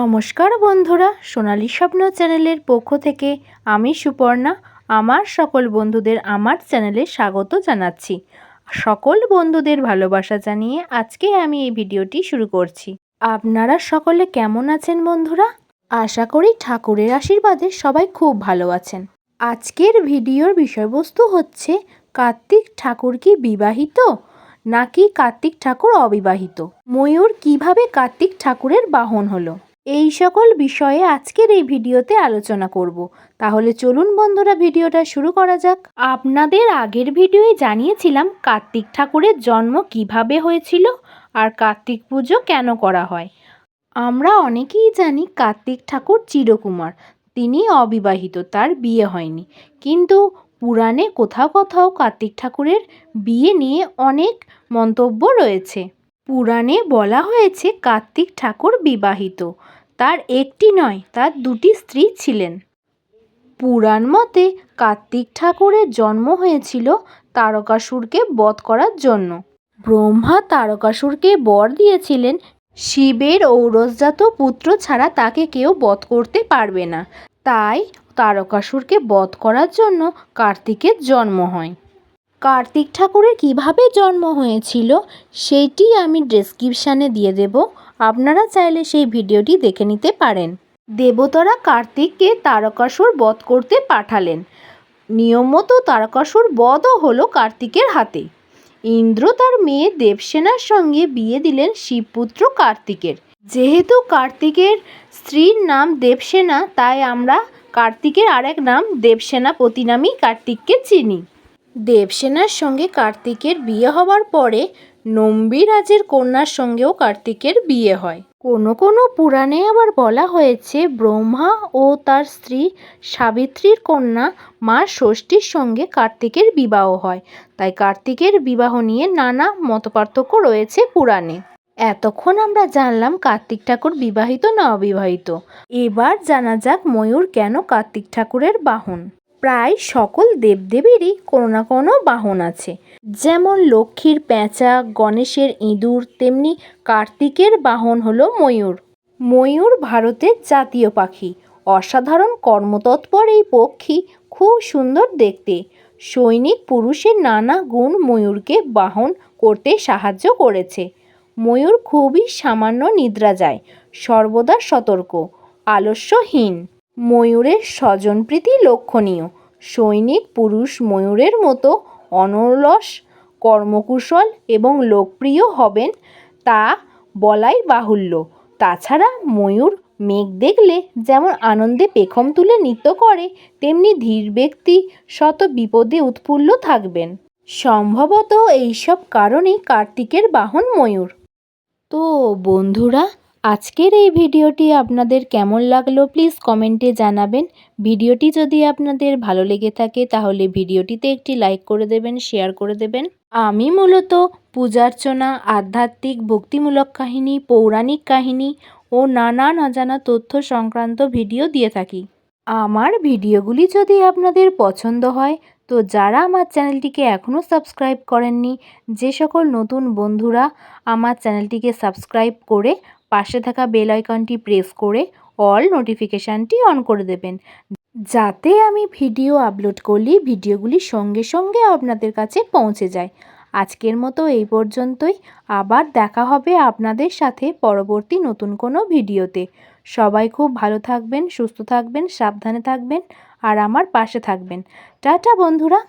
নমস্কার বন্ধুরা, সোনালী স্বপ্ন চ্যানেলের পক্ষ থেকে আমি সুপর্ণা, আমার সকল বন্ধুদের আমার চ্যানেলে স্বাগত জানাচ্ছি। সকল বন্ধুদের ভালোবাসা জানিয়ে আজকে আমি এই ভিডিওটি শুরু করছি। আপনারা সকলে কেমন আছেন বন্ধুরা? আশা করি ঠাকুরের আশীর্বাদে সবাই খুব ভালো আছেন। আজকের ভিডিওর বিষয়বস্তু হচ্ছে, কার্তিক ঠাকুর কি বিবাহিত, নাকি কার্তিক ঠাকুর অবিবাহিত? ময়ূর কীভাবে কার্তিক ঠাকুরের বাহন হলো? এই সকল বিষয়ে আজকের এই ভিডিওতে আলোচনা করব। তাহলে চলুন বন্ধুরা, ভিডিওটা শুরু করা যাক। আপনাদের আগের ভিডিওয়ে জানিয়েছিলাম কার্তিক ঠাকুরের জন্ম কীভাবে হয়েছিল আর কার্তিক পুজো কেন করা হয়। আমরা অনেকেই জানি কার্তিক ঠাকুর চিরকুমার। তিনি অবিবাহিত, তার বিয়ে হয়নি। কিন্তু পুরাণে কোথাও কোথাও কার্তিক ঠাকুরের বিয়ে নিয়ে অনেক মন্তব্য রয়েছে। পুরাণে বলা হয়েছে কার্তিক ঠাকুর বিবাহিত। তার একটি নয়, তার দুটি স্ত্রী ছিলেন। পুরাণ মতে কার্তিক ঠাকুরের জন্ম হয়েছিল তারকাসুরকে বধ করার জন্য। ব্রহ্মা তারকাসুরকে বর দিয়েছিলেন। শিবের ঔরসজাত পুত্র ছাড়া তাকে কেউ বধ করতে পারবে না। তাই তারকাসুরকে বধ করার জন্য কার্তিকের জন্ম হয়। কার্তিক ঠাকুরের কীভাবে জন্ম হয়েছিল, সেইটি আমি ডেসক্রিপশানে দিয়ে দেব। আপনারা চাইলে সেই ভিডিওটি দেখে নিতে পারেন। দেবতারা কার্তিককে তারকাসুর বধ করতে পাঠালেন। নিয়ম মতো তারকাসুর বধও হলো কার্তিকের হাতে। ইন্দ্র তার মেয়ে দেবসেনার সঙ্গে বিয়ে দিলেন শিবপুত্র কার্তিকের। যেহেতু কার্তিকের স্ত্রীর নাম দেবসেনা, তাই আমরা কার্তিকের আরেক নাম দেবসেনাপতি নামেই কার্তিককে চিনি। দেবসেনার সঙ্গে কার্তিকের বিয়ে হওয়ার পরে নম্বিরাজের কন্যার সঙ্গেও কার্তিকের বিয়ে হয়। কোনো কোনো পুরাণে আবার বলা হয়েছে, ব্রহ্মা ও তার স্ত্রী সাবিত্রীর কন্যা মা ষষ্ঠীর সঙ্গে কার্তিকের বিবাহ হয়। তাই কার্তিকের বিবাহ নিয়ে নানা মতপার্থক্য রয়েছে পুরাণে। এতক্ষণ আমরা জানলাম কার্তিক ঠাকুর বিবাহিত না অবিবাহিত। এবার জানা যাক ময়ূর কেন কার্তিক ঠাকুরের বাহন। প্রায় সকল দেবদেবীরই কোনো না কোনো বাহন আছে। যেমন লক্ষ্মীর পেঁচা, গণেশের ইঁদুর, তেমনি কার্তিকের বাহন হলো ময়ূর। ময়ূর ভারতের জাতীয় পাখি। অসাধারণ কর্মতৎপর এই পক্ষী খুব সুন্দর দেখতে। সৈনিক পুরুষের নানা গুণ ময়ূরকে বাহন করতে সাহায্য করেছে। ময়ূর খুবই সামান্য নিদ্রা যায়, সর্বদা সতর্ক, আলস্যহীন। ময়ূরের স্বজনপ্রীতি লক্ষণীয়। সৈনিক পুরুষ ময়ূরের মতো অনলস কর্মকুশল এবং লোকপ্রিয় হবেন তা বলাই বাহুল্য। তাছাড়া ময়ূর মেঘ দেখলে যেমন আনন্দে পেখম তুলে নৃত্য করে, তেমনি ধীর ব্যক্তি শত বিপদে উৎফুল্ল থাকবেন। সম্ভবত এইসব কারণেই কার্তিকের বাহন ময়ূর। তো বন্ধুরা আজকের এই ভিডিওটি আপনাদের কেমন লাগল প্লিজ কমেন্টে জানাবেন। ভিডিওটি যদি আপনাদের ভালো লেগে থাকে তাহলে ভিডিওটিতে একটি লাইক করে দেবেন, শেয়ার করে দেবেন। আমি মূলত পূজার্চনা, আধ্যাত্মিক, ভক্তিমূলক কাহিনী, পৌরাণিক কাহিনী ও নানান অজানা তথ্য সংক্রান্ত ভিডিও দিয়ে থাকি। আমার ভিডিওগুলি যদি আপনাদের পছন্দ হয় তো যারা আমার চ্যানেলটিকে এখনও সাবস্ক্রাইব করেননি, যে সকল নতুন বন্ধুরা আমার চ্যানেলটিকে সাবস্ক্রাইব করে পাশে থাকা বেল আইকনটি প্রেস করে অল নোটিফিকেশানটি অন করে দেবেন। যাতে আমি ভিডিও আপলোড করলে ভিডিওগুলি সঙ্গে সঙ্গে আপনাদের কাছে পৌঁছে যায়। আজকের মতো এই পর্যন্তই। আবার দেখা হবে আপনাদের সাথে পরবর্তী নতুন কোনো ভিডিওতে সবাই খুব ভালো থাকবেন, সুস্থ থাকবেন, সাবধানে থাকবেন, আর আমার পাশে থাকবেন। টাটা বন্ধুরা।